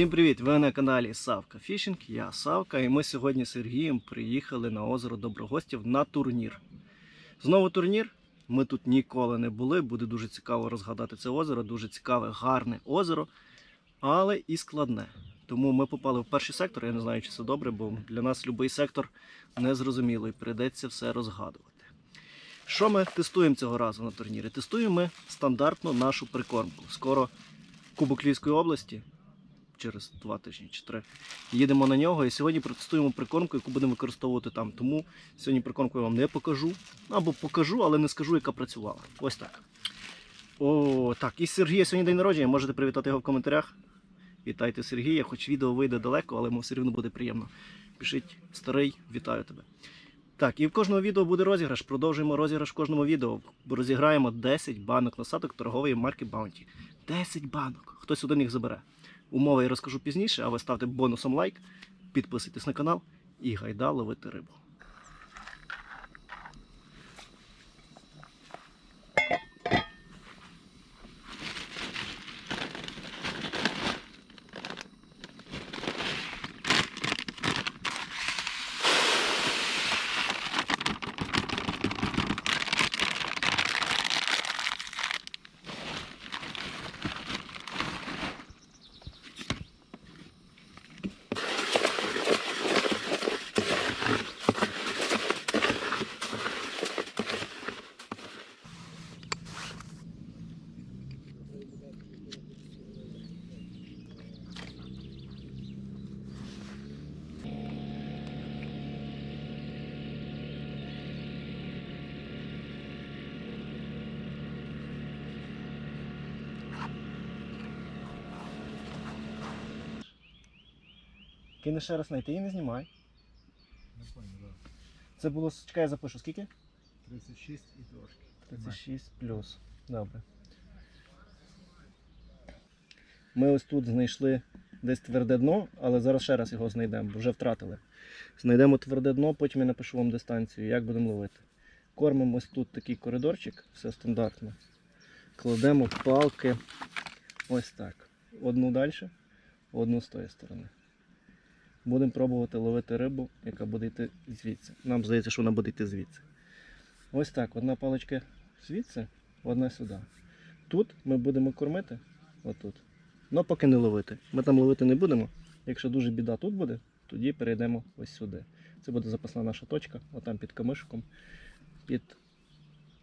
Всім привіт! Ви на каналі Савка Фішинг. Я Савка, і ми сьогодні з Сергієм приїхали на озеро Доброгостів на турнір. Знову турнір. Ми тут ніколи не були. Буде дуже цікаво розгадати це озеро. Дуже цікаве, гарне озеро, але і складне. Тому ми попали в перший сектор. Я не знаю, чи це добре, бо для нас будь-який сектор незрозумілий. Прийдеться все розгадувати. Що ми тестуємо цього разу на турнірі? Тестуємо ми стандартну нашу прикормку. Скоро Кубок Львівської області через два тижні чи три. Їдемо на нього і сьогодні протестуємо прикормку, яку будемо використовувати там. Тому сьогодні прикормку я вам не покажу. Або покажу, але не скажу, яка працювала. Ось так. О, так. І Сергія сьогодні день народження. Можете привітати його в коментарях. Вітайте Сергія, хоч відео вийде далеко, але йому все рівно буде приємно. Пишіть старий, вітаю тебе. Так, і в кожному відео буде розіграш. Продовжуємо розіграш в кожному відео. Розіграємо 10 банок насадок торгової марки Bounty. 10 банок. Хтось один їх забере. Умови я розкажу пізніше, а ви ставте бонусом лайк, підписуйтесь на канал і гайда ловити рибу. Кине ще раз знайти і не знімай. Не понял, да. Це було, чекай, я запишу, скільки? 36 і трошки. 36 плюс. Добре. Ми ось тут знайшли десь тверде дно, але зараз ще раз його знайдемо, бо вже втратили. Знайдемо тверде дно, потім я напишу вам дистанцію, як будемо ловити. Кормимо ось тут такий коридорчик, все стандартно. Кладемо палки ось так. Одну далі, одну з тої сторони. Будемо пробувати ловити рибу, яка буде йти звідси. Нам здається, що вона буде йти звідси. Ось так, одна паличка звідси, одна сюди. Тут ми будемо кормити, отут. Ну поки не ловити. Ми там ловити не будемо. Якщо дуже біда тут буде, тоді перейдемо ось сюди. Це буде запасна наша точка, отам під камишиком, під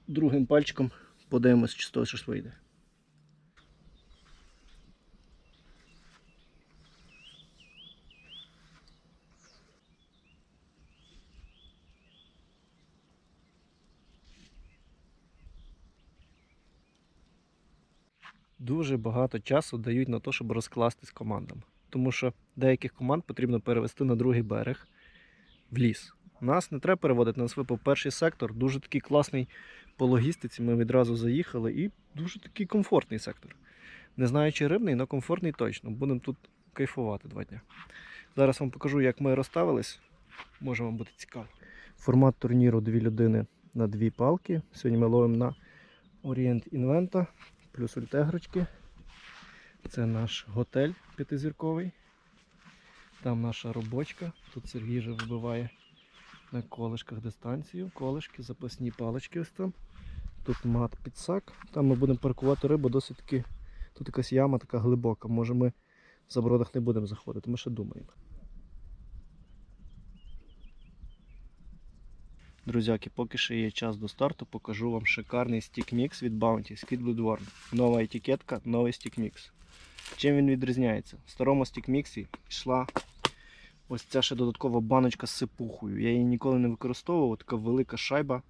другим пальчиком. Подивимось, чи з того щось вийде. Дуже багато часу дають на те, щоб розкластись командам. Тому що деяких команд потрібно перевести на другий берег в ліс. Нас не треба переводити, нас випав перший сектор, дуже такий класний по логістиці. Ми відразу заїхали і дуже такий комфортний сектор. Не знаю, чи рибний, але комфортний точно. Будемо тут кайфувати два дні. Зараз вам покажу, як ми розставились. Може вам бути цікаво. Формат турніру дві людини на дві палки. Сьогодні ми ловимо на Orient Inventa плюс ультегрочки. Це наш готель п'ятизірковий. Там наша робочка. Тут Сергій вже вибиває на колишках дистанцію. Колишки, запасні палички ось там. Тут мат підсак. Там ми будемо паркувати рибу досить таки. Тут якась яма така глибока. Може ми в забродах не будемо заходити, ми ще думаємо. Друзяки, поки ще є час до старту, покажу вам шикарний стік-мікс від Bounty Squid Blood Worm. Нова етикетка, новий стік-мікс. Чим він відрізняється? В старому стік-міксі йшла ось ця ще додаткова баночка з сипухою. Я її ніколи не використовував, така велика шайба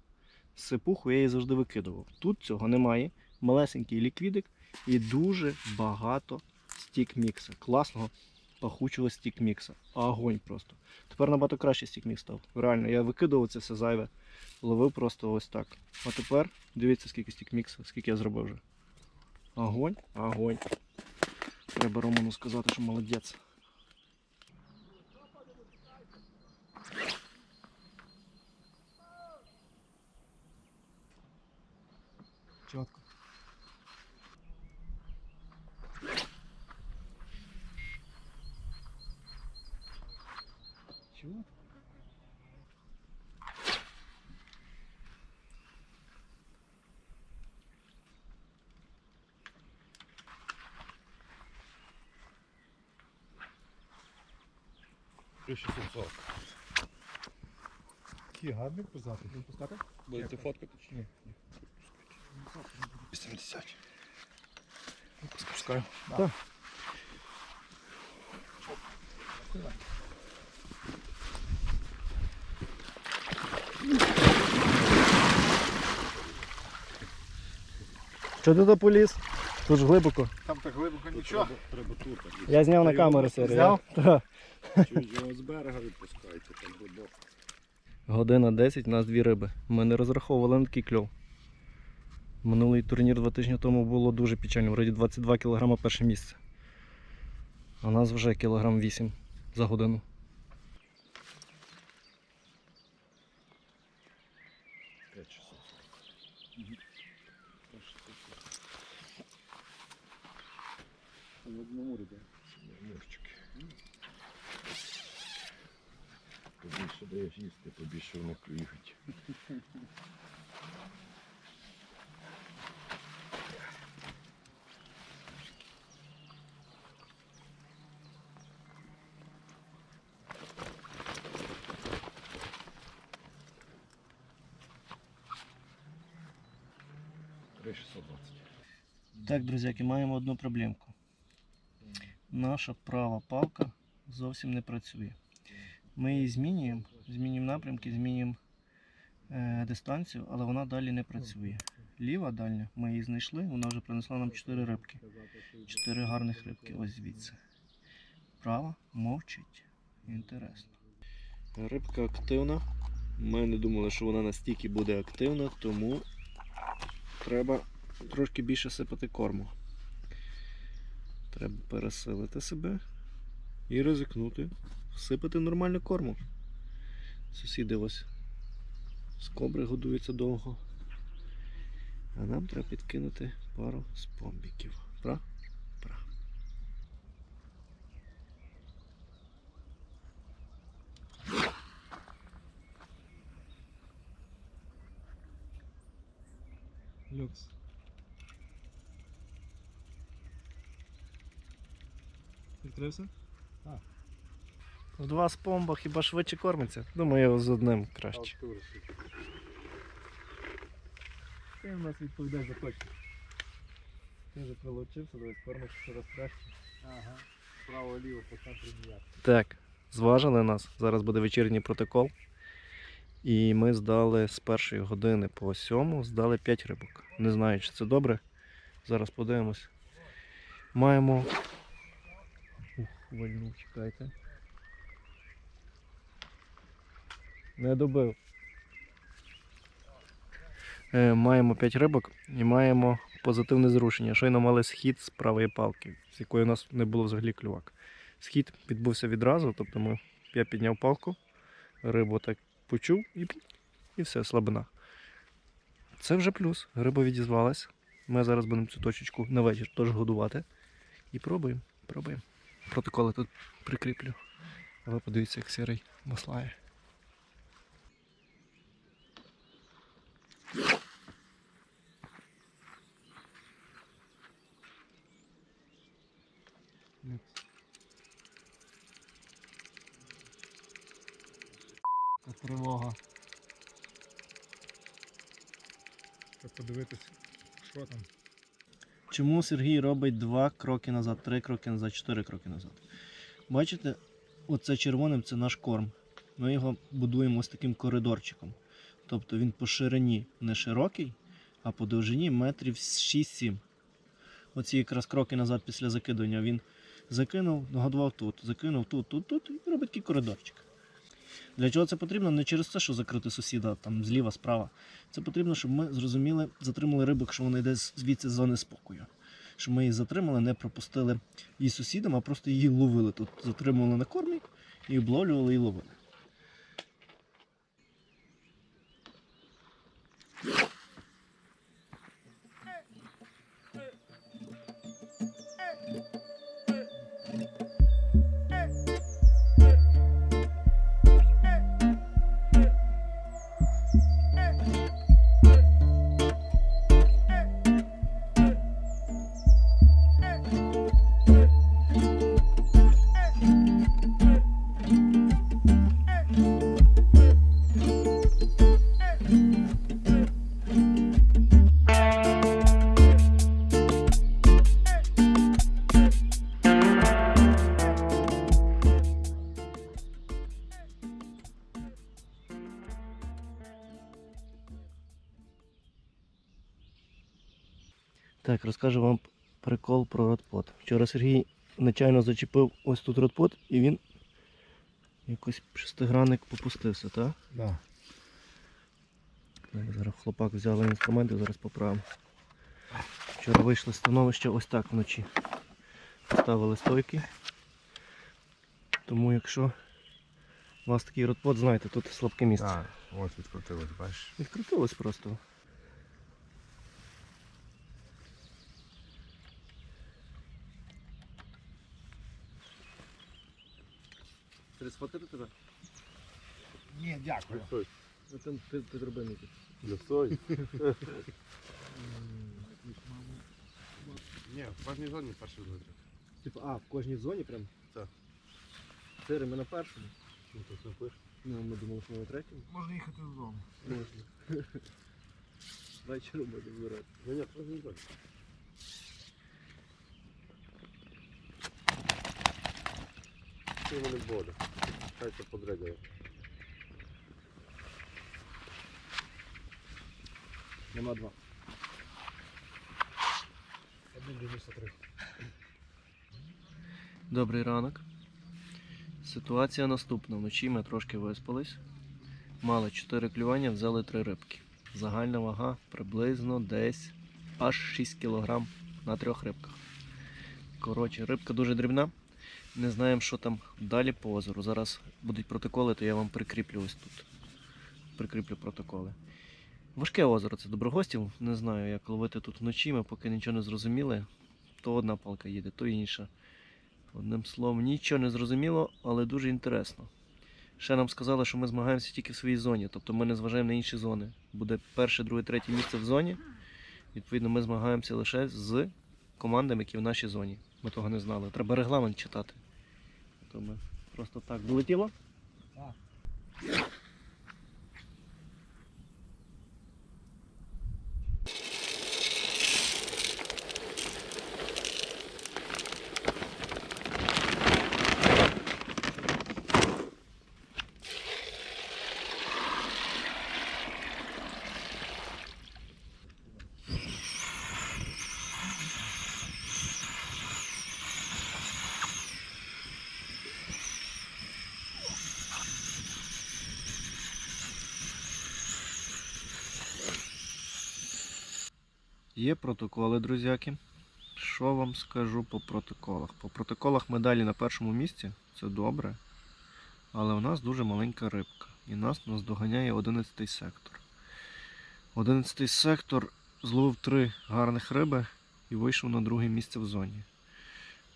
з сипухою, я її завжди викидував. Тут цього немає. Малесенький ліквідик і дуже багато стік-мікса. Класного пахучого стік-мікса. Огонь просто. Тепер набагато краще стік-мікс став. Реально, я викидував це все зайве, ловив просто ось так. А тепер дивіться, скільки стік-мікса, скільки я зробив вже. Огонь, огонь. Треба Роману сказати, що молодець. Чітко. Такий гарний позади. Будемо пускати? Будете фоткати чи ні? 80. Спускаю. Так. Що ти до поліз? Тут ж глибоко. Там так глибоко нічого. Треба тут. Я зняв на камеру серію. взяв? Так. Чуєш, його з берега відпускається, там глибоко. Година 10, у нас дві риби. Ми не розраховували на такий кльов. Минулий турнір два тижні тому було дуже печально. Вроді 22 кг перше місце. А у нас вже кілограм 8 за годину. Побільше даєш їсти, побільше вони клюють. Так, друзяки, маємо одну проблемку. Наша права палка зовсім не працює. Ми її змінюємо, змінюємо напрямки, змінюємо е, дистанцію, але вона далі не працює. Ліва дальня, ми її знайшли, вона вже принесла нам 4 рибки. 4 гарних рибки, ось звідси. Права мовчить. Інтересно. Рибка активна. Ми не думали, що вона настільки буде активна, тому треба трошки більше сипати корму. Треба пересилити себе і ризикнути. Всипати нормальну корму. Сусіди ось з кобри годуються довго. А нам треба підкинути пару спомбіків. Пра? Пра. Люкс. Відкрився? В два спомба хіба швидше кормиться? Думаю, з одним краще. Ти в нас відповідаєш за точку. Ти вже прилучився, давай кормиш щораз краще. Ага. Право-ліво по центру ніяк. Так, зважили нас. Зараз буде вечірній протокол. І ми здали з першої години по сьому, здали 5 рибок. Не знаю, чи це добре. Зараз подивимось. Маємо. Ух, вольнув, чекайте. Не добив. Е, маємо 5 рибок і маємо позитивне зрушення. Щойно мали схід з правої палки, з якої у нас не було взагалі клювак. Схід відбувся відразу, тобто ми, я підняв палку, рибу так почув і, і все, слабина. Це вже плюс. Риба відізвалась. Ми зараз будемо цю точечку на вечір теж годувати. І пробуємо, пробуємо. Протоколи тут прикріплю. А ви подивіться, як сірий маслає. Тривога. Треба подивитись, що там. Чому Сергій робить два кроки назад, три кроки назад, чотири кроки назад? Бачите, оце червоним це наш корм. Ми його будуємо ось таким коридорчиком. Тобто він по ширині не широкий, а по довжині метрів 6-7. Оці якраз кроки назад після закидування він закинув, нагодував тут, закинув тут, тут, тут і робить такий коридорчик. Для чого це потрібно? Не через те, що закрити сусіда там зліва, справа. Це потрібно, щоб ми зрозуміли, затримали рибу, якщо вона йде звідси з зони спокою. Щоб ми її затримали, не пропустили її сусідам, а просто її ловили тут. Затримували на кормі і обловлювали і ловили. Розкажу вам прикол про родпот. Вчора Сергій нечайно зачепив ось тут родпот і він якось шестигранник попустився, так? Да. Так, Зараз хлопак взяли інструменти, зараз поправимо. Вчора вийшли з становища ось так вночі. Поставили стойки. Тому якщо у вас такий родпот, знайте, тут слабке місце. Так, ось відкрутилось, бачиш. Відкрутилось просто. Схватити тебе? Ні, дякую. Ну, ти, ти, ти зроби мені. Лісой. Ні, в кожній зоні перший витрат. Типу, а, в кожній зоні прям? Так. Чотири, ми на першому. Ну, то все пиш. Ну, ми думали, що ми на третьому. Можна їхати додому. Можна. Вечором будемо збирати. Ні, ні, в кожній зоні. Це не буде. Хай це подрегає. Нема два. 1,93. Добрий ранок. Ситуація наступна. Вночі ми трошки виспались. Мали 4 клювання, взяли 3 рибки. Загальна вага приблизно десь аж 6 кг на трьох рибках. Коротше, рибка дуже дрібна. Не знаємо, що там далі по озеру. Зараз будуть протоколи, то я вам прикріплю ось тут. Прикріплю протоколи. Важке озеро, це доброгостів. Не знаю, як ловити тут вночі. Ми поки нічого не зрозуміли. То одна палка їде, то інша. Одним словом, нічого не зрозуміло, але дуже інтересно. Ще нам сказали, що ми змагаємося тільки в своїй зоні, тобто ми не зважаємо на інші зони. Буде перше, друге, третє місце в зоні. Відповідно, ми змагаємося лише з командами, які в нашій зоні. Ми того не знали. Треба регламент читати. То просто так долетіло. Є протоколи, друзяки. Що вам скажу по протоколах? По протоколах ми далі на першому місці, це добре. Але у нас дуже маленька рибка. І нас наздоганяє 11 сектор. 11 сектор зловив три гарних риби і вийшов на друге місце в зоні.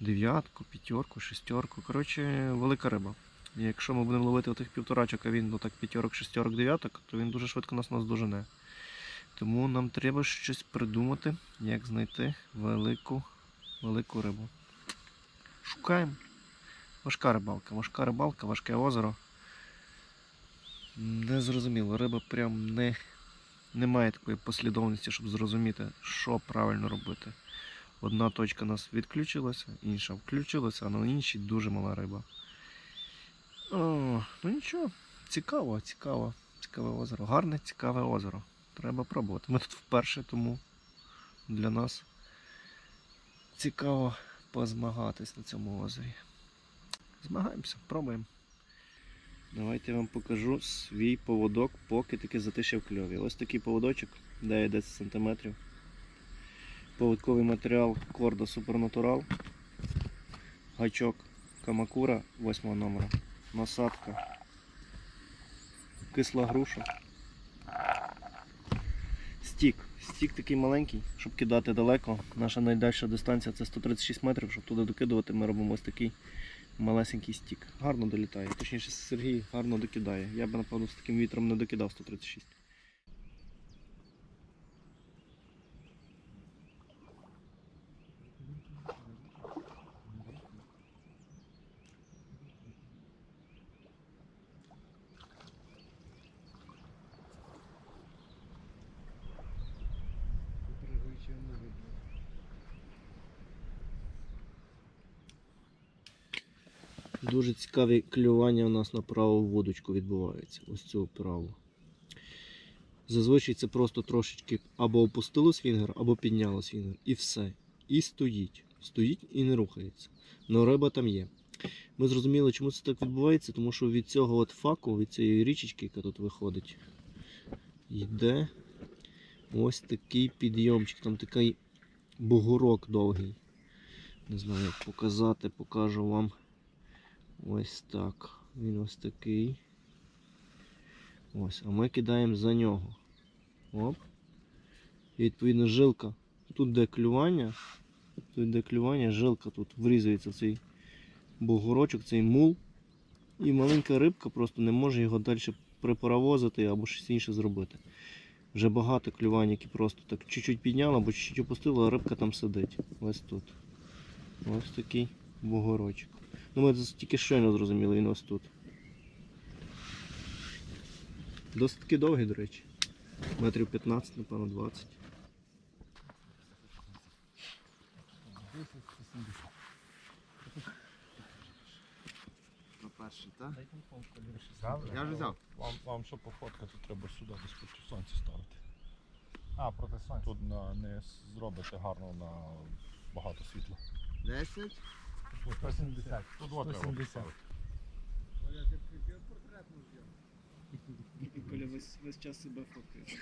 Дев'ятку, п'ятерку, шестерку. Коротше, велика риба. І якщо ми будемо ловити отих півторачок, а він ну так п'ятерок, шестерок, дев'яток, то він дуже швидко нас наздожене. Тому нам треба щось придумати, як знайти велику, велику рибу. Шукаємо. Важка рибалка, важка рибалка, важке озеро. Не зрозуміло, риба прям не, не має такої послідовності, щоб зрозуміти, що правильно робити. Одна точка у нас відключилася, інша включилася, а на іншій дуже мала риба. О, ну нічого, цікаво, цікаво. Цікаве озеро. Гарне, цікаве озеро. Треба пробувати. Ми тут вперше, тому для нас цікаво позмагатись на цьому озері. Змагаємося, пробуємо. Давайте я вам покажу свій поводок, поки таки затишив кльові. Ось такий поводочок, 9-10 см. Поводковий матеріал Корда Supernatural. Гачок Камакура 8 номера. Насадка. Кисла груша. Стік. Стік такий маленький, щоб кидати далеко. Наша найдальша дистанція це 136 метрів. Щоб туди докидувати, ми робимо ось такий малесенький стік. Гарно долітає. Точніше, Сергій гарно докидає. Я б, напевно, з таким вітром не докидав 136. Дуже цікаві клювання у нас на праву вудочку відбувається. Ось цю праву. Зазвичай це просто трошечки або опустило свінгер, або підняло свінгер. І все. І стоїть. Стоїть і не рухається. Но риба там є. Ми зрозуміли, чому це так відбувається, тому що від цього от факу, від цієї річечки, яка тут виходить, йде ось такий підйомчик. Там такий бугорок довгий. Не знаю, як показати, покажу вам. Ось так. Він ось такий. Ось, а ми кидаємо за нього. Оп. І відповідно жилка. Тут де клювання. Тут де клювання, жилка тут врізується в цей бугорочок, цей мул. І маленька рибка просто не може його далі припаровозити або щось інше зробити. Вже багато клювань, які просто так чуть-чуть підняла або чуть-чуть опустила, а рибка там сидить. Ось тут. Ось такий бугорочок. Ну ми тільки щойно зрозуміли, він ось тут. Досить таки довгий, до речі. Метрів 15, напевно, 20. На перший, так? Я вже взяв. Вам, вам що пофоткати, треба сюди десь проти сонця ставити. А, проти сонця. Тут на, не зробите гарно на багато світла. 10. 170. Тут два треба 170. Коля весь, весь час себе фоткає.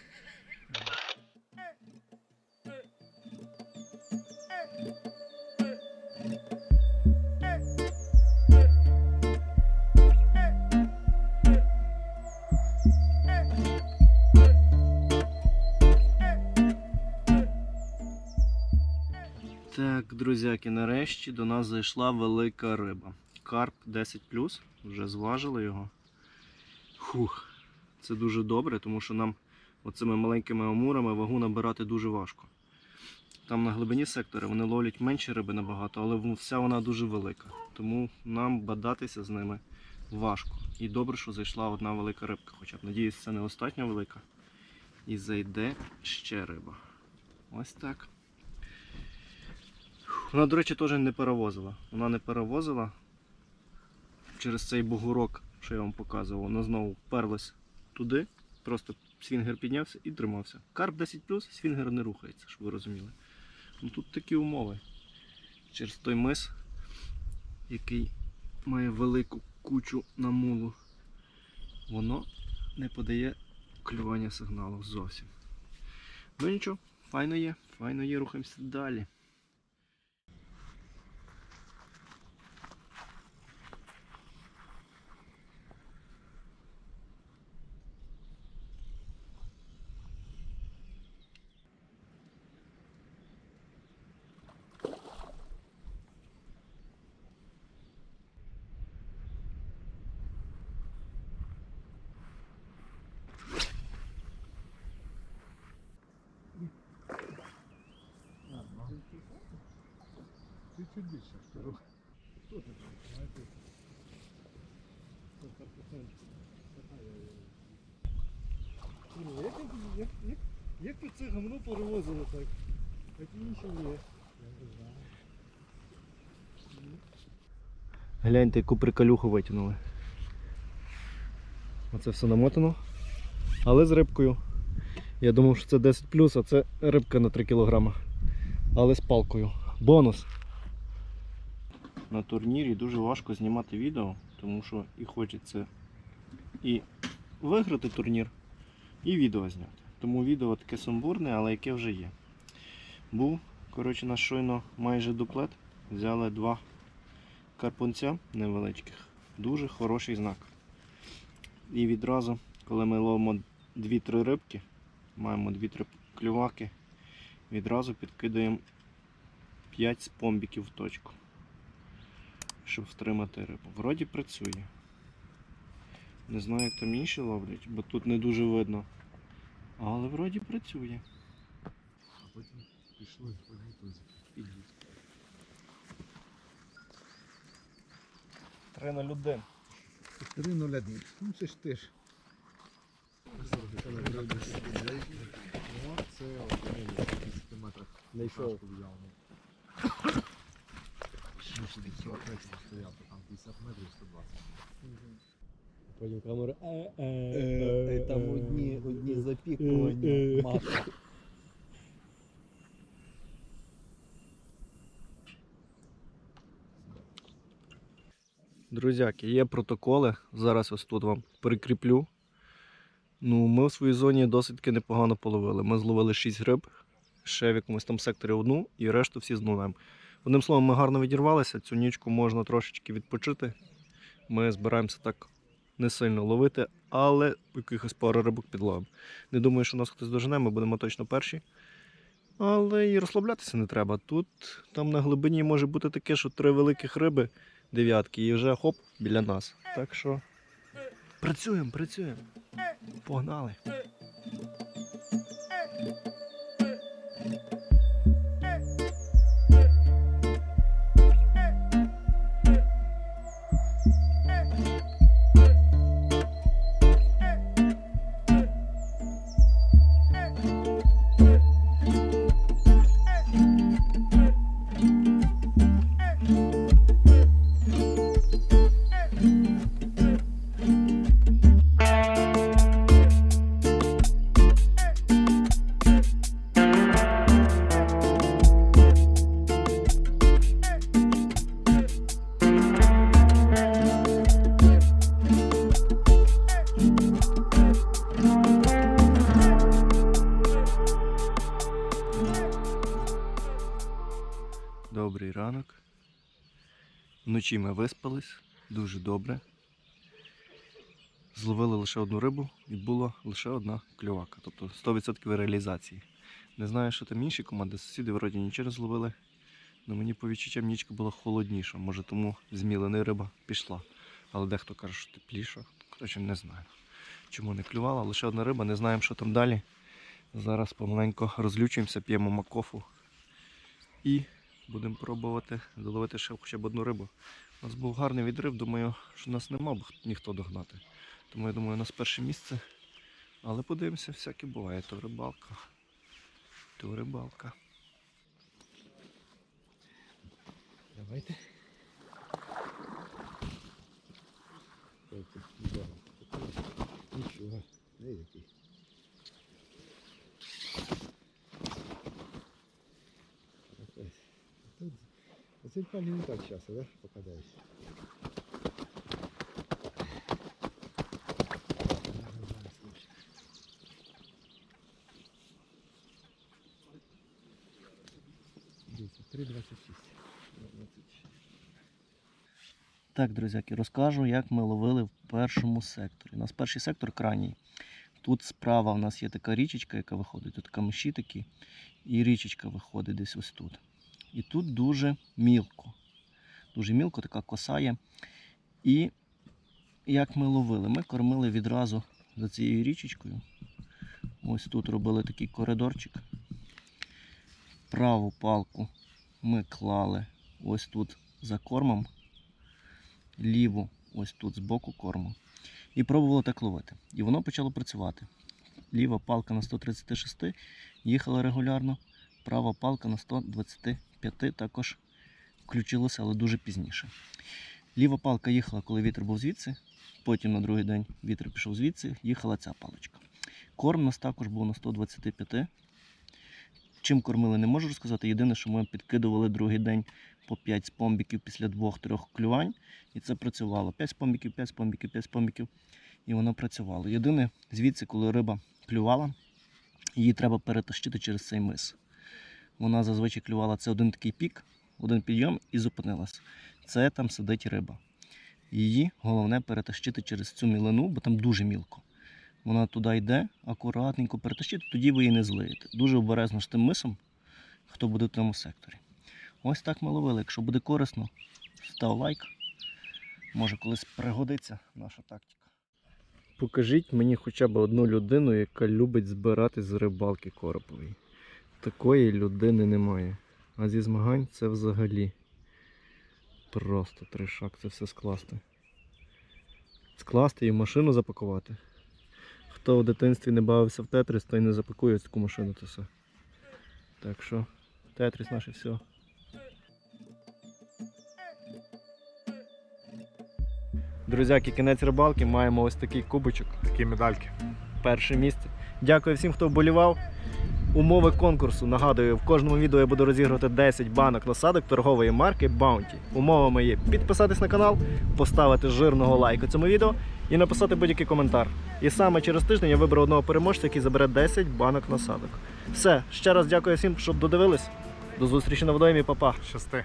Так, друзяки, нарешті до нас зайшла велика риба. Карп 10 вже зважили його. Фух, це дуже добре, тому що нам оцими маленькими амурами вагу набирати дуже важко. Там на глибині сектора вони ловлять менші риби набагато, але вся вона дуже велика. Тому нам бадатися з ними важко. І добре, що зайшла одна велика рибка. Хоча б надіюсь, це не остання велика. І зайде ще риба. Ось так. Вона, до речі, теж не перевозила. Вона не перевозила через цей бугурок, що я вам показував, вона знову вперлась туди, просто свінгер піднявся і тримався. Карп 10 свінгер не рухається, щоб ви розуміли. Ну тут такі умови. Через той мис, який має велику кучу намулу, воно не подає клювання сигналу зовсім. Ну нічого, файно є, файно є, рухаємося далі. Чуть-чуть більше. скажу. Тут, знаєте, Курва, Як, як, як, гамно перевозило так? Так і інші є. Гляньте, яку приколюху витягнули. Оце все намотано. Але з рибкою. Я думав, що це 10 а це рибка на 3 кг. Але з палкою. Бонус. На турнірі дуже важко знімати відео, тому що і хочеться і виграти турнір, і відео зняти. Тому відео таке сумбурне, але яке вже є. Був, коротше, на щойно майже дуплет. Взяли два карпунця невеличких. Дуже хороший знак. І відразу, коли ми ловимо 2-3 рибки, маємо 2-3 клюваки, відразу підкидаємо 5 спомбіків в точку, щоб втримати рибу. Вроді працює. Не знаю, як там інші ловлять, бо тут не дуже видно. Але вроді працює. А потім пішли по гутузі. 3 на людей. 301. Ну це ж ти ж. Це один 50 метрах. Знайшов. взяв. Ну, ще 40 метрів стояв, то там 50 метрів 120. Потім камера. Е, Там одні, одні запікування. Маша. Друзяки, є протоколи. Зараз ось тут вам прикріплю. Ну, ми в своїй зоні досить таки непогано половили. Ми зловили 6 гриб, ще в якомусь там секторі одну і решту всі з нулем. Одним словом, ми гарно відірвалися. Цю нічку можна трошечки відпочити. Ми збираємося так не сильно ловити, але якихось пару рибок підловимо. Не думаю, що нас хтось дожене, ми будемо точно перші. Але і розслаблятися не треба. Тут там на глибині може бути таке, що три великих риби дев'ятки і вже хоп біля нас. Так що працюємо, працюємо. Погнали. Вночі ми виспались дуже добре. Зловили лише одну рибу і була лише одна кльовака, тобто 100% реалізації. Не знаю, що там інші команди, сусіди вроді нічого не зловили. але мені по відчуттям нічка була холодніша, може тому змілена риба пішла. Але дехто каже, що тепліша. Коротше, не знаю. Чому не клювала, лише одна риба, не знаємо, що там далі. Зараз помаленько розлючуємося, п'ємо макофу і будемо пробувати заловити ще хоча б одну рибу. У нас був гарний відрив, думаю, що нас не мав ніхто догнати. Тому я думаю, у нас перше місце. Але подивимося, всяке буває. То рибалка. То рибалка. Давайте. Нічого. Не який. Опять. Тут Оце пальні не так часто, да? Попадаюсь. Дивіться, 3,26. Так, друзяки, розкажу, як ми ловили в першому секторі. У нас перший сектор крайній. Тут справа у нас є така річечка, яка виходить, тут камиші такі, і річечка виходить десь ось тут. І тут дуже мілко. Дуже мілко, така коса є. І як ми ловили? Ми кормили відразу за цією річечкою. Ось тут робили такий коридорчик. Праву палку ми клали ось тут за кормом ліву ось тут збоку корму. І пробувало так ловити. І воно почало працювати. Ліва палка на 136 їхала регулярно, права палка на 125 також включилася, але дуже пізніше. Ліва палка їхала, коли вітер був звідси, потім на другий день вітер пішов звідси, їхала ця паличка. Корм у нас також був на 125. Чим кормили, не можу розказати. Єдине, що ми підкидували другий день по 5 спомбіків після 2-3 клювань. І це працювало. 5 спомбіків, 5 спомбіків, 5 спомбіків. І воно працювало. Єдине, звідси, коли риба клювала, її треба перетащити через цей мис. Вона зазвичай клювала це один такий пік, один підйом і зупинилась. Це там сидить риба. Її головне перетащити через цю мілину, бо там дуже мілко. Вона туди йде, акуратненько перетащити, тоді ви її не злиєте. Дуже обережно з тим мисом, хто буде в тому секторі. Ось так ми ловили. Якщо буде корисно, став лайк. Може колись пригодиться наша тактика. Покажіть мені хоча б одну людину, яка любить збирати з рибалки коропової. Такої людини немає. А зі змагань це взагалі просто тришак це все скласти. Скласти і в машину запакувати. Хто в дитинстві не бавився в Тетріс, той не запакує таку машину це все. Так що, Тетріс наше все. Друзяки, кінець рибалки, маємо ось такий кубочок. Такі медальки. перше місце. Дякую всім, хто вболівав. Умови конкурсу. Нагадую, в кожному відео я буду розігрувати 10 банок насадок торгової марки Bounty. Умовами є підписатись на канал, поставити жирного лайку цьому відео і написати будь-який коментар. І саме через тиждень я виберу одного переможця, який забере 10 банок насадок. Все, ще раз дякую всім, що додивились. До зустрічі на водоймі, па-па. Щасти.